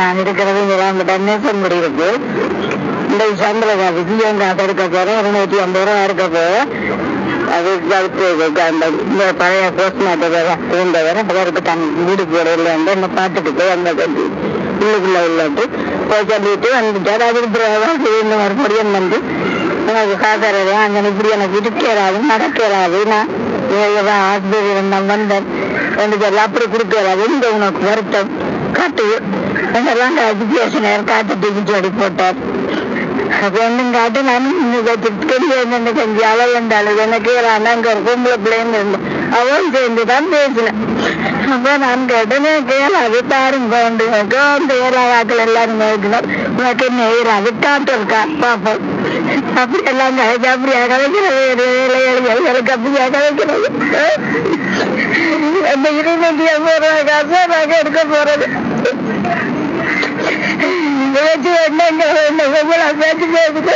நான் இருக்கிறது நிலாம்பட்ட நேசம் இருக்கு இந்த சந்திரகா காசு ஜிஎம் காசு போறேன் இருநூத்தி ஐம்பது ரூபா இருக்க போறேன் அது அடுத்து அந்த இந்த பழைய போஸ்ட் மாட்டர் இருந்தவர் அவருக்கு தன் வீடு போட இல்லைன்னு என்ன பார்த்துட்டு போய் அந்த கட்டி உள்ளுக்குள்ள உள்ளட்டு போய் சொல்லிட்டு வந்துட்டார் அதுக்கு இந்த மறுபடியும் வந்து உனக்கு காசு அங்கே இப்படி எனக்கு இருக்கலாது நடக்கிறாது நான் ஆஸ்பத்திரி நான் வந்தேன். வந்து அப்படி கொடுக்கலாது இந்த உனக்கு வருத்தம். காட்டு. எல்லாம் காட்டி பேசினார் காட்டு போட்டார். அப்ப காட்டு நானும் பெரிய என்ன அவள் இருந்தாலும் எனக்கு அங்க ஒரு பொம்பளை பிள்ளைன்னு அவள் சேர்ந்து தான் பேசினேன். அப்ப நான் கேட்டேன் கேளாது தாரும் போண்டு எல்லாரும் உனக்கு காட்டு இருக்கா? பாப்போம். அப்படி எல்லாம் கதைச்சு அப்படியா கதைக்கிறது அந்த இருநூத்தி ஐம்பது ரூபாய் நாங்க எடுக்க போறது பேச்சு என்னங்க என்ன பேச்சு பேசுது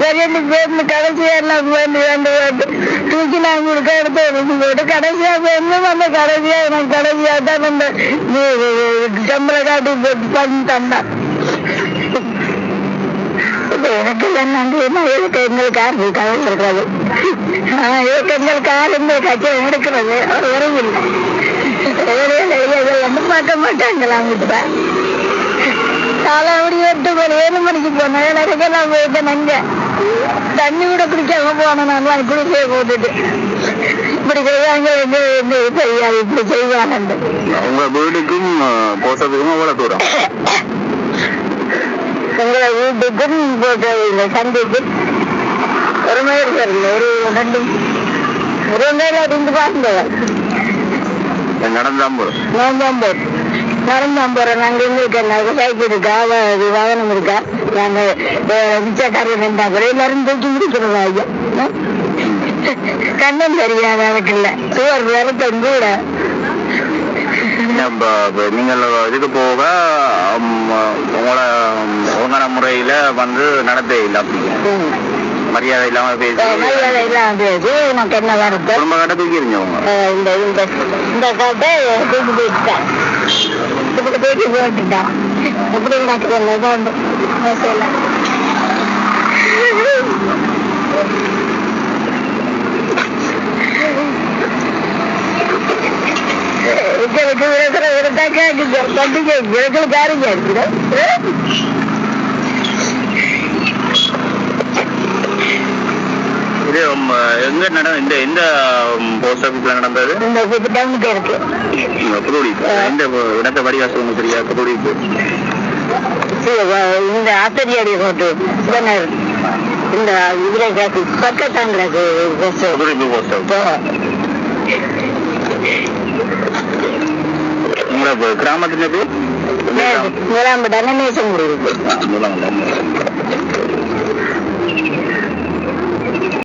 சரியான பேருந்து கடைசியா எல்லாம் வேண்டு வேண்டு தூக்கி நான் உங்களுக்கு எடுத்து எடுத்து போட்டு கடைசியா வேணும் அந்த கடைசியா எனக்கு கடைசியா தான் அந்த சம்பள பண்ணி தந்தான் எனக்கு என்னண்டு என்ன எங்களுக்கு யாரு கவலை இருக்கிறது எனக்கு எங்களுக்கு யாரு இந்த கட்சியை எடுக்கிறது அவர் வரவில்லை வந்து பார்க்க மாட்டாங்களா அவங்க காலாவடி எட்டு மணி ஏழு மணிக்கு போனேன். எனக்கு நான் போயிட்டேன் அங்க தண்ணி கூட குடிக்காம போனேன். நான் குடிசையை போட்டுட்டு. இப்படி செய்வாங்க எங்க எங்க செய்யாது இப்படி செய்வாங்க அவங்க வீடுக்கும் போஸ்டத்துக்கும் எவ்வளவு தூரம்? உங்களை வீட்டுக்கும் போட்டு இந்த சந்தைக்கு ஒரு மணி பாருங்க ஒரு ரெண்டு ஒரு மேல ரெண்டு பாருங்க நடந்தாம் போதும் நோம்பாம் போட்டு நடந்தான் போறேன் நாங்க எங்களுக்கு என்ன சைக்கிள் இருக்கா வாகனம் இருக்கா நாங்க மிச்சக்காரர் எல்லாரும் தூக்கி ஐயா கண்ணும் தெரியாது எனக்கு சுவர் வேற கூட நீங்கள் இதுக்கு போக உம், உங்களோட ஒழுங்கான முறையில வந்து நடத்த இல்லை. அப்படி ம். மரியாதை இல்லாம பேசி மரியாதை எல்லாம் பேசி உனக்கு என்ன வருத்தம் குடும்ப கட்ட தூக்கி அஹ் இந்த இந்த இந்த காட்டை தூக்கி போயிட்டான் இப்படி தூக்கி போட்டுட்டான் இப்படி நடக்குது தான் கேக்குது பண்டிகை விரக்கல காரிங்க இருக்குது இது எங்க நட இந்த எந்த போஸ்ட் ஆபீஸ்ல நடந்தது இந்த இப்ப டவுனுக்கு இருக்கு புதுடி இந்த இடத்த வடிவாசல் உங்களுக்கு தெரியா புதுடிப்பு இந்த ஆசிரியடி ஹோட்டல் சிவனர் இந்த இதுல கிடக்கு பக்கத்தாங்கிறது போஸ்ட் புதுடிப்பு போஸ்ட் ஆபீஸ் உங்களோட கிராமத்தின் எப்படி முதலாம் விட நேசம்